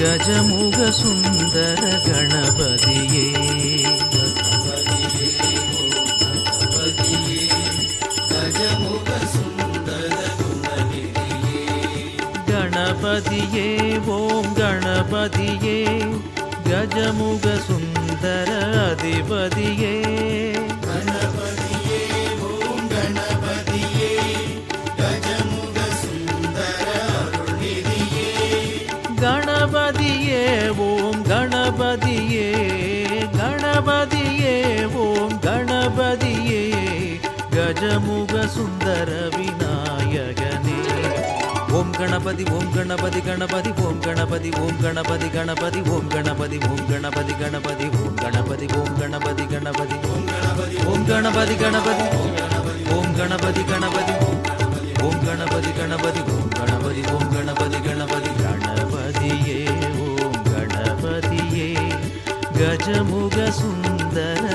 गजमुगसुन्दर गणपतिये गणपतिये गजमुगसुन्दरपे गणपतिये ॐ गणपतिये गजमुगसुन्दर अधिपति ये கணபதியே ஓம் கணபதியே கணபதியே ஓம் கணபதியே கஜமுக சுந்தர விநாயகனே ஓம் கணபதி ஓம் கணபதி கணபதி ஓம் கணபதி ஓம் கணபதி கணபதி ஓம் கணபதி ஓம் கணபதி கணபதி ஓம் கணபதி ஓம் கணபதி கணபதி ஓம் கணபதி கணபதி ஓம் கணபதி கணபதி ஓம் கணபதி கணபதி ஓம் கணபதி ஓம் கணபதி கணபதி సహజముగ సుందర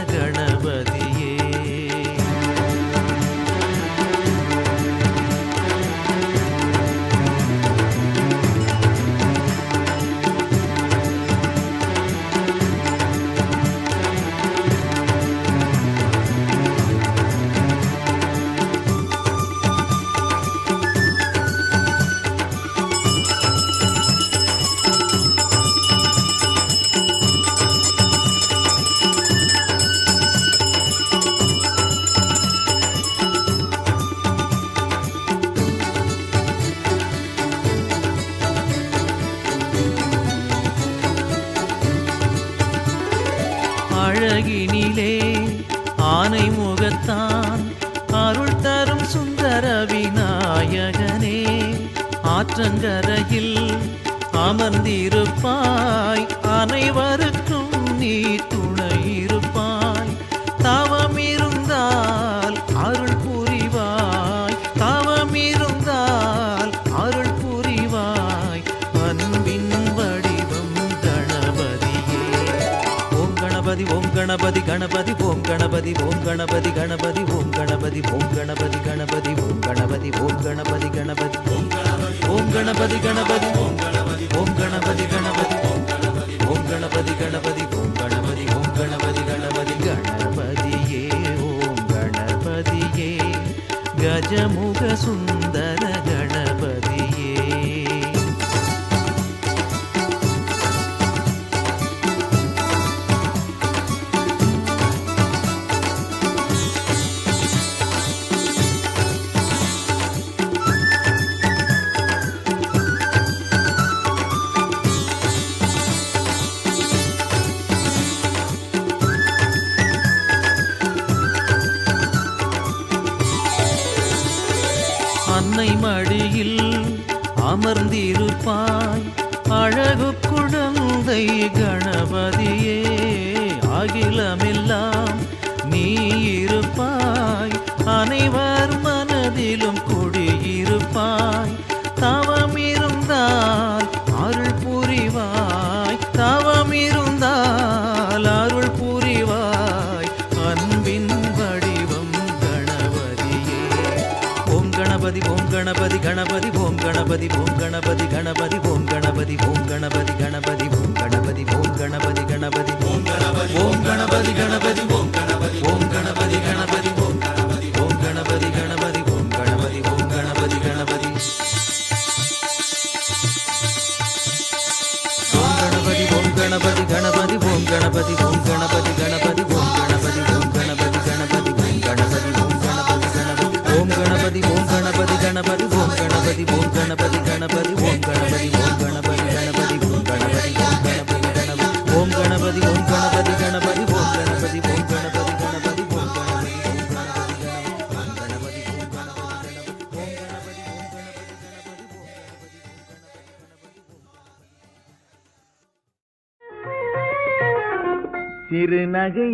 அழகினிலே ஆனை முகத்தான் அருள் தரும் சுந்தர விநாயகனே. ஆற்றங்கரையில் அமர்ந்திருப்பாய் கணபதி கணபதி ஓம் கணபதி ஓம் கணபதி கணபதி ஓம் கணபதி ஓம் கணபதி கணபதி ஓம் கணபதி ஓம் கணபதி கணபதி ஓம் கணபதி கணபதி ஓம் கணபதி கணபதி கணபதி ஓம் கணபதி கணபதி ஓம் கணபதி ஓம் கணபதி கணபதி கணபதியே ஓம் கணபதியே கஜமுக சுந்த அமர்ந்திருப்பாய். அழகு குழந்தை கணபதியே அகிலமில்லா கணபதி ஓம் கணபதி கணபதி ஓம் கணபதி ஓம் கணபதி கணபதி ஓம் கணபதி ஓம் கணபதி கணபதி ஓம் கணபதி ஓம் கணபதி கணபதி ஓம் கணபதி ஓம் கணபதி கணபதி ஓம் கணபதி ஓம் கணபதி கணபதி ஓம் கணபதி ஓம் கணபதி கணபதி ஓம் கணபதி ஓம் கணபதி கணபதி ஓம் கணபதி ஓம் கணபதி கணபதி சிறுநகை